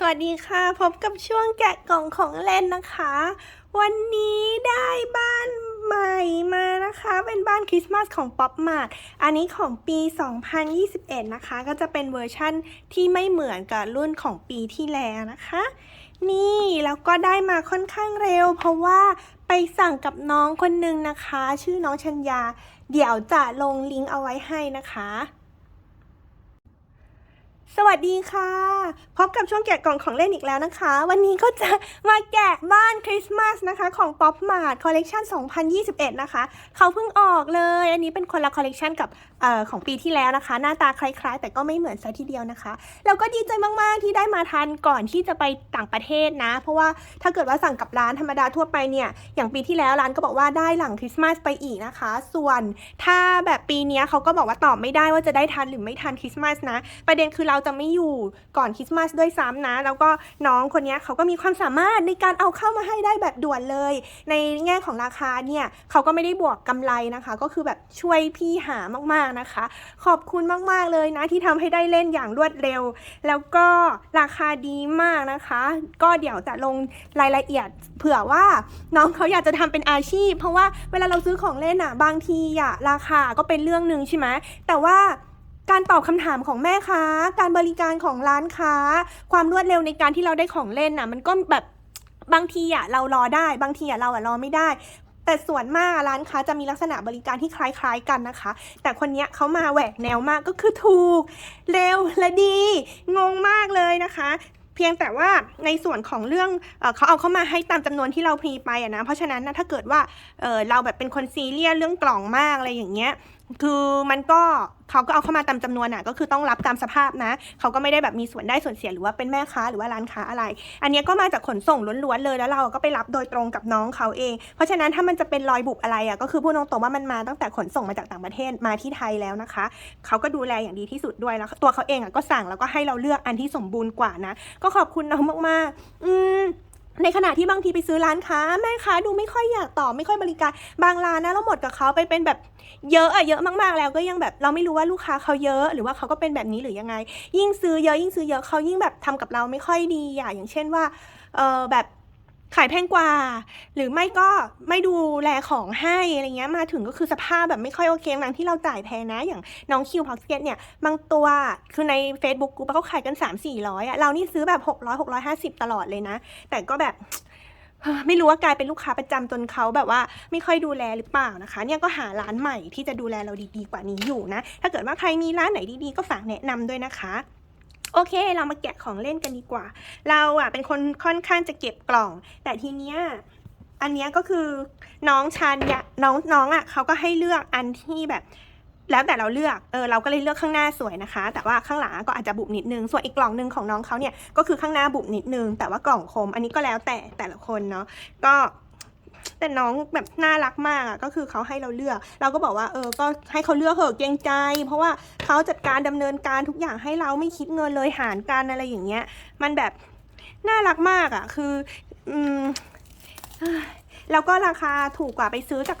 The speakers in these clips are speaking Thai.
สวัสดีค่ะ พบกับช่วงแกะกล่องของเล่นนะคะ วันนี้ได้บ้านใหม่มานะคะ เป็นบ้านคริสต์มาสของป๊อปมาร์ทอันนี้ของปี 2021 นะคะ ก็จะเป็นเวอร์ชั่นที่ไม่เหมือนกับรุ่นของปีที่แล้วนะคะ นี่แล้วก็ได้มาค่อนข้างเร็ว เพราะว่าไปสั่งกับน้องคนหนึ่งนะคะ ชื่อน้องชัญญา เดี๋ยวจะลงลิงก์เอาไว้ให้นะคะ สวัสดีค่ะ พบกับช่วงแกะกล่องของเล่นอีกแล้วนะคะ วันนี้ก็จะมาแกะบ้านคริสต์มาสนะคะ ของ Pop Mart Collection 2021 นะคะ เขาเพิ่งออกเลย อันนี้เป็นคนละคอลเลกชันกับออของปีที่แล้วนะคะ หน้าตาคล้ายๆ แต่ก็ไม่เหมือนซะทีเดียวนะคะ แล้วก็ดีใจมากๆที่ได้มาทันก่อนที่จะไปต่างประเทศนะ เพราะว่าถ้าเกิดว่าสั่งกับร้านธรรมดาทั่วไปเนี่ยอย่างปีที่แล้วร้านก็บอกว่าได้หลังคริสต์มาสไปอีกนะคะ ส่วนถ้าแบบปีนี้เขาก็บอกว่าตอบไม่ได้ว่าจะได้ทันหรือไม่ทันคริสต์มาสนะ ประเด็นคือเราจะไม่อยู่ก่อนคริสต์มาสด้วยซ้ำนะ แล้วก็น้องคนนี้เขาก็มีความสามารถในการเอาเข้ามาให้ได้แบบด่วนเลย ในแง่ของราคาเนี่ยเขาก็ไม่ได้บวกกำไรนะคะ ก็คือแบบช่วยพี่หามากๆนะคะ ขอบคุณมากๆเลยนะที่ทำให้ได้เล่นอย่างรวดเร็ว แล้วก็ราคาดีมากนะคะ ก็เดี๋ยวจะลงรายละเอียด เผื่อว่าน้องเขาอยากจะทำเป็นอาชีพ เพราะว่าเวลาเราซื้อของเล่นอะบางทีอะราคาก็เป็นเรื่องหนึ่งใช่ไหมแต่ว่า การตอบคำถามของแม่ค้า การบริการของร้านค้า ความรวดเร็วในการที่เราได้ของเล่นน่ะมันก็แบบบางทีอะเรารอได้ บางทีอะเราอะรอไม่ได้ แต่ส่วนมากร้านค้าจะมีลักษณะบริการที่คล้ายๆกันนะคะ แต่คนเนี้ยเขามาแหวกแนวมากก็คือถูก เร็วและดี งงมากเลยนะคะเพียงแต่ว่าในส่วนของเรื่องเอเขาเอาเข้ามาให้ตามจำนวนที่เราพรีไปอะนะ เพราะฉะนั้นนะถ้าเกิดว่าเเราแบบเป็นคนซีเรียสเรื่องกล่องมากอะไรอย่างเงี้ย คือมันก็เขาก็เอาเข้ามาตามจำนวนอะก็คือต้องรับตามสภาพนะเขาก็ไม่ได้แบบมีส่วนได้ส่วนเสียหรือว่าเป็นแม่ค้าหรือว่าร้านค้าอะไร อันเนี้ยก็มาจากขนส่งล้วนๆเลยแล้วเราก็ไปรับโดยตรงกับน้องเขาเอง เพราะฉะนั้นถ้ามันจะเป็นรอยบุบอะไรอะก็คือพูดตรงๆว่ามันมาตั้งแต่ขนส่งมาจากต่างประเทศมาที่ไทยแล้วนะคะเขาก็ดูแลอย่างดีที่สุดด้วยแล้วตัวเขาเองอะก็สั่งแล้วก็ให้เราเลือกอันที่สมบูรณ์กว่านะ ก็ขอบคุณน้องมากๆ อืม ในขณะที่บางทีไปซื้อร้านค้าแม่ค้าดูไม่ค่อยอยากตอบไม่ค่อยบริการ บางร้านนะเราหมดกับเขาไปเป็นแบบเยอะอะเยอะมากๆแล้วก็ยังแบบเราไม่รู้ว่าลูกค้าเขาเยอะ หรือว่าเขาก็เป็นแบบนี้หรือยังไง ยิ่งซื้อเยอะยิ่งซื้อเยอะเขายิ่งแบบทำกับเราไม่ค่อยดีอะอย่างเช่นว่าเออแบบ ขายแพงกว่า หรือไม่ก็ไม่ดูแลของให้อะไรเงี้ยมาถึงก็คือสภาพแบบไม่ค่อยโอเคทั้งที่เราจ่ายแพงนะ อย่างน้องคิวพ็อกเก็ตเนี่ยบางตัวคือใน Facebook กูเขาขายกัน 3 4 0 0อะเรานี่ซื้อแบบ 600 650 ตลอดเลยนะ แต่ก็แบบไม่รู้ว่ากลายเป็นลูกค้าประจำจนเขาแบบว่าไม่ค่อยดูแลหรือเปล่านะคะ เนี่ยก็หาร้านใหม่ที่จะดูแลเราดีๆกว่านี้อยู่นะ ถ้าเกิดว่าใครมีร้านไหนดีๆก็ฝากแนะนำด้วยนะคะ โอเค เรามาแกะของเล่นกันดีกว่า เราอะเป็นคนค่อนข้างจะเก็บกล่อง แต่ทีเนี้ยอันเนี้ยก็คือน้องชันเน้องน้องอะเขาก็ให้เลือกอันที่แบบ แล้วแต่เราเลือก เออเราก็เลยเลือกข้างหน้าสวยนะคะ แต่ว่าข้างหลังก็อาจจะบุบนิดนึง ส่วนอีกกล่องหนึ่งของน้องเขาเนี่ยก็คือข้างหน้าบุบนิดนึง แต่ว่ากล่องคม อันนี้ก็แล้วแต่แต่ละคนเนาะ ก็ แต่น้องแบบน่ารักมากอะก็คือเขาให้เราเลือก เราก็บอกว่าเออก็ให้เขาเลือกเหอะเกรงใจ เพราะว่าเขาจัดการดำเนินการทุกอย่างให้เราไม่คิดเงินเลยหารกันอะไรอย่างเงี้ย มันแบบน่ารักมากอะ คืออืมแล้วก็ราคาถูกกว่าไปซื้อจาก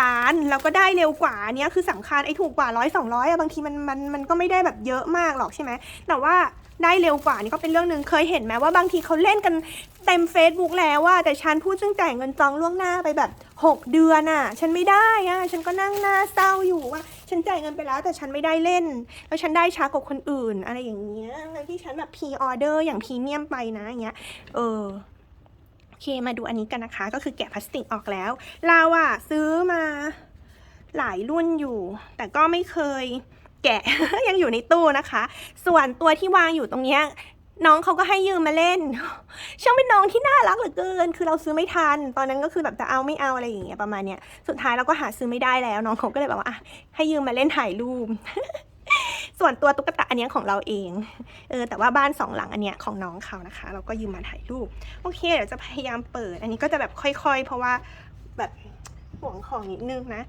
ร้านแล้วก็ได้เร็วกว่าเนี้ยคือสำคัญไอ้ถูกกว่าร้อยสองร้อยอะบางทีมันมันมันก็ไม่ได้แบบเยอะมากหรอกใช่ไหมแต่ว่า ได้เร็วกว่านี่ก็เป็นเรื่องหนึ่งเคยเห็นไหมว่าบางทีเขาเล่นกันเต็ม Facebook แล้วว่าแต่ฉันพูดซึ่งจ่ายเงินจองล่วงหน้าไปแบบ 6 เดือนอะฉันไม่ได้อะฉันก็นั่งหน้าเศร้าอยู่ว่า ฉันจ่ายเงินไปแล้วแต่ฉันไม่ได้เล่น แล้วฉันได้ช้ากว่าคนอื่น อะไรอย่างเงี้ยอะไรที่ฉันแบบพรีออเดอร์อย่างพรีเมียมไปนะอย่างเงี้ยเออโอเคมาดูอันนี้กันนะคะ ก็คือแกะพลาสติกออกแล้วเราอะซื้อมาหลายรุ่นอยู่ แต่ก็ไม่เคย แกะยังอยู่ในตู้นะคะ ส่วนตัวที่วางอยู่ตรงเนี้ยน้องเขาก็ให้ยืมมาเล่น ช่างเป็นน้องที่น่ารักเหลือเกิน คือเราซื้อไม่ทัน ตอนนั้นก็คือแบบจะเอาไม่เอาอะไรอย่างเงี้ยประมาณเนี้ย สุดท้ายเราก็หาซื้อไม่ได้แล้ว น้องเขาก็เลยแบบว่าอะให้ยืมมาเล่นถ่ายรูป ส่วนตัวตุ๊กตาอันเนี้ยของเราเอง เออแต่ว่าบ้านสองหลังอันเนี้ยของน้องเขานะคะ เราก็ยืมมาถ่ายรูป โอเคเดี๋ยวจะพยายามเปิด อันนี้ก็จะแบบค่อย ๆ เพราะว่าแบบห่วงของนิดนึงนะ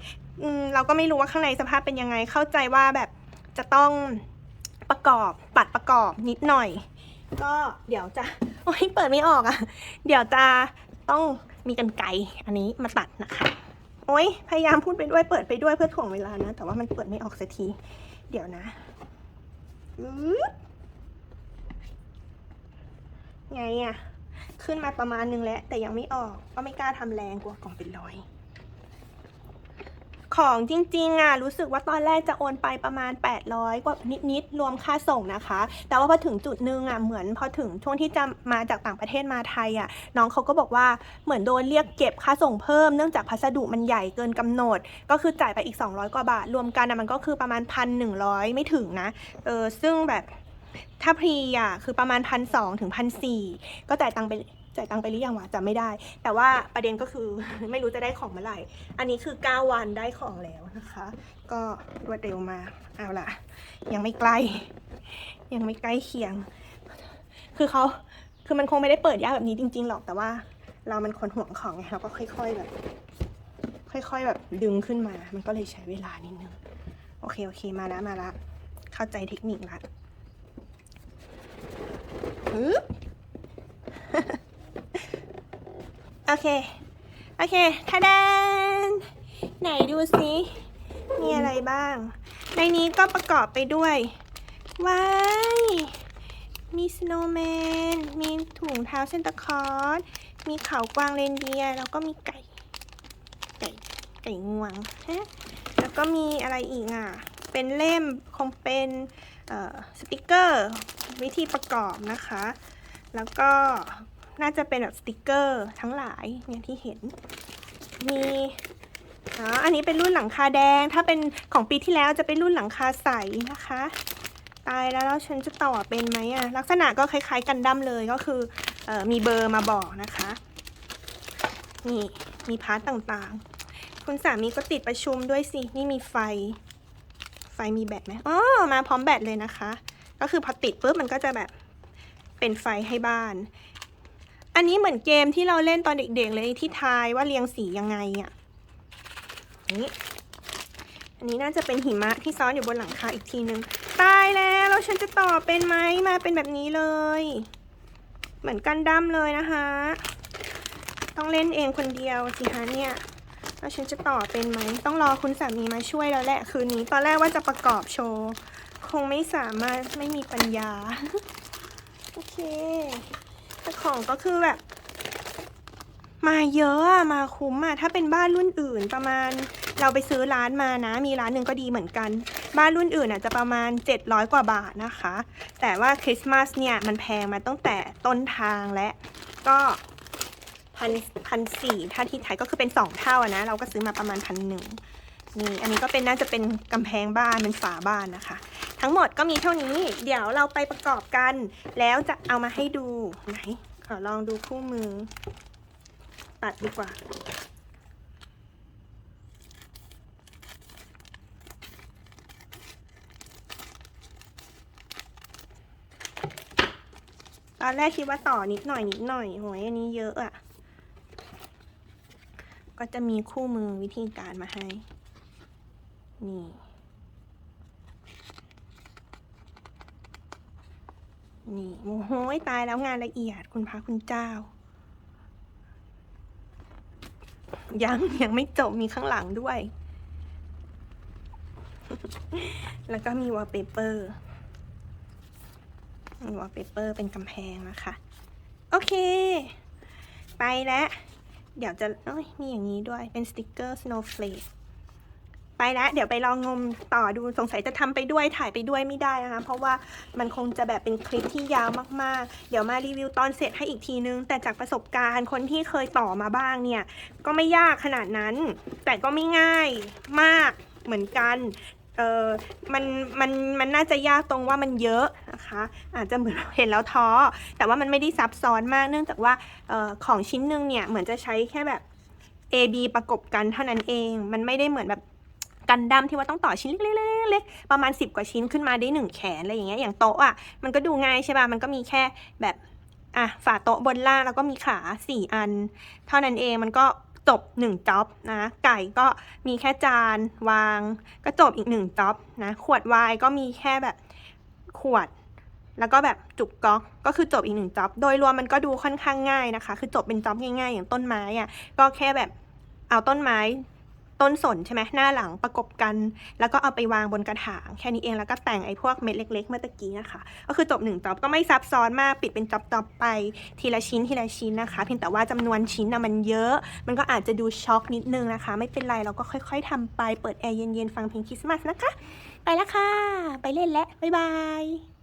อืมเราก็ไม่รู้ว่าข้างในสภาพเป็นยังไง เข้าใจว่าแบบ จะต้องประกอบปัดประกอบนิดหน่อย ก็เดี๋ยวจะโอ้ยเปิดไม่ออกอะ่ะ เดี๋ยวจะต้องมีกันไกอันนี้มาตัดนะคะโอ้ยพยายามพูดไปด้วยเปิดไปด้วยเพื่อถ่วงเวลานะ แต่ว่ามันเปิดไม่ออกสักที เดี๋ยวนะอึ๊บไงอะ ขึ้นมาประมาณนึงแล้ว แต่ยังไม่ออกก็ไม่กล้าทำแรงกลัวกล่องเป็นรอย ของจริงๆอะรู้สึกว่าตอนแรกจะโอนไปประมาณ 800 กว่านิดๆรวมค่าส่งนะคะ แต่ว่าพอถึงจุดนึงอะเหมือนพอถึงช่วงที่จะมาจากต่างประเทศมาไทยอะน้องเขาก็บอกว่าเหมือนโดนเรียกเก็บค่าส่งเพิ่มเนื่องจากพัสดุมันใหญ่เกินกำหนด ก็คือจ่ายไปอีก 200 กว่าบาท รวมกันอะมันก็คือประมาณ 1,100 ไม่ถึงนะเออซึ่งแบบถ้าพรีอะคือประมาณพันสถึงพันสก็จ่ายตังค์ไป จ่ายตังค์ไปหรือยังวะจำไม่ได้ แต่ว่าประเด็นก็คือ ไม่รู้จะได้ของเมื่อไหร่ อันนี้คือ 9 วันได้ของแล้วนะคะ ก็รวดเร็วมา เอาล่ะ ยังไม่ใกล้ ยังไม่ใกล้เคียง คือเขาคือมันคงไม่ได้เปิดยากแบบนี้จริง ๆ หรอกแต่ว่า เรามันคนห่วงของไงเราก็ค่อยๆแบบ ค่อย ๆ แบบดึงขึ้นมา มันก็เลยใช้เวลานิดนึงโอเคโอเคมาล้วมาล้วเข้าใจเทคนิคละฮึบ โอเค โอเคทาดานไหนดูสิมีอะไรบ้าง ในนี้ก็ประกอบไปด้วยว้ายมีสโนว์แมน มีถุงเท้าเซนตาคลอสมีเขากวางเรนเดียร์แล้วก็มีไก่ ไก่ ไก่งวงฮะแล้วก็มีอะไรอีกอะ เป็นเล่ม คงเป็นสติกเกอร์ วิธีประกอบนะคะ แล้วก็ น่าจะเป็นแบบสติกเกอร์ทั้งหลายเนี่ยที่เห็น มีอ๋ออันนี้เป็นรุ่นหลังคาแดง ถ้าเป็นของปีที่แล้วจะเป็นรุ่นหลังคาใสนะคะ ตายแล้วแล้วฉันจะต่อเป็นไหมอะลักษณะก็คล้าย ๆ กันดั้มเลยก็คือออมีเบอร์มาบอกนะคะนี่มีพาร์ตต่างๆ คุณสามีก็ติดประชุมด้วยสิ นี่มีไฟ ไฟมีแบตไหมอ๋อมาพร้อมแบตเลยนะคะ ก็คือพอติดปุ๊บมันก็จะแบบเป็นไฟให้บ้าน อันนี้เหมือนเกมที่เราเล่นตอนเด็กๆเลยที่ทายว่าเรียงสียังไงอะ่ะนี่อันนี้น่าจะเป็นหิมะที่ซ้อนอยู่บนหลังคาอีกทีนึง ตายแล้วแล้วฉันจะต่อเป็นไหมมาเป็นแบบนี้เลย เหมือนกันดั้มเลยนะคะ ต้องเล่นเองคนเดียวสิคะเนี่ยแล้วฉันจะต่อเป็นไหมต้องรอคุณสามีมาช่วยแล้วแหละคืนนี้ ตอนแรกว่าจะประกอบโชว์ คงไม่สามารถไม่มีปัญญา โอเค แต่ของก็คือแบบ มาเยอะอะมาคุ้มอะถ้าเป็นบ้านรุ่นอื่นประมาณ เราไปซื้อร้านมานะ มีร้านหนึ่งก็ดีเหมือนกัน บ้านรุ่นอื่นอาจจะประมาณ 700 กว่าบาทนะคะ แต่ว่าคริสต์มาสเนี่ยมันแพงมาตั้งแต่ต้นทางและก็พันพันสี่ถ้าที่ไทยก็คือเป็นสองเท่านะ เราก็ซื้อมาประมาณพันหนึ่ง นี่อันนี้ก็เป็นน่าจะเป็นกำแพงบ้านเป็นฝาบ้านนะคะ ทั้งหมดก็มีเท่านี้ เดี๋ยวเราไปประกอบกัน แล้วจะเอามาให้ดูไหนขอลองดูคู่มือ ตัดดีกว่าตอนแรกคิดว่าต่อนิดหน่อยนิดหน่อยโหยอันนี้เยอะอะ่ะ ก็จะมีคู่มือวิธีการมาให้ นี่ นี่โอ้โหตายแล้วงานละเอียดคุณพระคุณเจ้า ยังยังไม่จบมีข้างหลังด้วย แล้วก็มีวอลเปเปอร์มีวอลเปเปอร์เป็นกำแพงนะคะ โอเค ไปแล้ว เดี๋ยวจะมีอย่างนี้ด้วยเป็นสติกเกอร์ snowflake ไปแล้วเดี๋ยวไปลองงมต่อดูสงสัยจะทำไปด้วยถ่ายไปด้วยไม่ได้นะคะ เพราะว่ามันคงจะแบบเป็นคลิปที่ยาวมากๆ เดี๋ยวมารีวิวตอนเสร็จให้อีกทีนึง แต่จากประสบการณ์คนที่เคยต่อมาบ้างเนี่ย ก็ไม่ยากขนาดนั้น แต่ก็ไม่ง่ายมากเหมือนกันเออมัน มัน มันน่าจะยากตรงว่ามันเยอะนะคะ อาจจะเหมือนเห็นแล้วท้อ แต่ว่ามันไม่ได้ซับซ้อนมาก เนื่องจากว่าออของชิ้นหนึ่งเนี่ย เหมือนจะใช้แค่แบบ A B ประกบกันเท่านั้นเอง มันไม่ได้เหมือนแบบ กันดั้มที่ว่าต้องต่อชิ้นเล็กๆๆๆประมาณ 10 กว่าชิ้นขึ้นมาได้หนึ่งแขนอะไรอย่างเงี้ยอย่างโต๊ะอะมันก็ดูง่ายใช่ป่ะมันก็มีแค่แบบอะฝาโต๊ะบนล่างแล้วก็มีขาสี่อัน เท่านั้นเองมันก็จบหนึ่งจ็อบนะไก่ก็มีแค่จานวาง ก็จบอีกหนึ่งจ็อบนะขวดวน์ก็มีแค่แบบขวด แล้วก็แบบจุกก๊อกก็คือจบอีกหนึ่งจ็อบโดยรวมมันก็ดูค่อนข้างง่ายนะคะ คือจบเป็นจ็อบง่ายๆ อย่างต้นไม้อะก็แค่แบบเอาต้นไม้ ต้นสนใช่ไหมหน้าหลังประกบกัน แล้วก็เอาไปวางบนกระถาง แค่นี้เองแล้วก็แต่งไอ้พวกเม็ดเล็ก ๆ เมื่อตะกี้นะคะ ก็คือจบหนึ่งจ็อบก็ไม่ซับซ้อนมากปิดเป็นจ็อบๆไป ทีละชิ้นทีละชิ้นนะคะ เพียงแต่ว่าจำนวนชิ้นนะมันเยอะ มันก็อาจจะดูช็อกนิดนึงนะคะ ไม่เป็นไรเราก็ค่อย ๆทำไปเปิดแอร์เย็นๆฟังเพลงคริสต์มาสนะคะ ไปแล้วค่ะ ไปเล่นแล้วบ๊ายบาย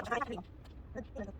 我尝一下可个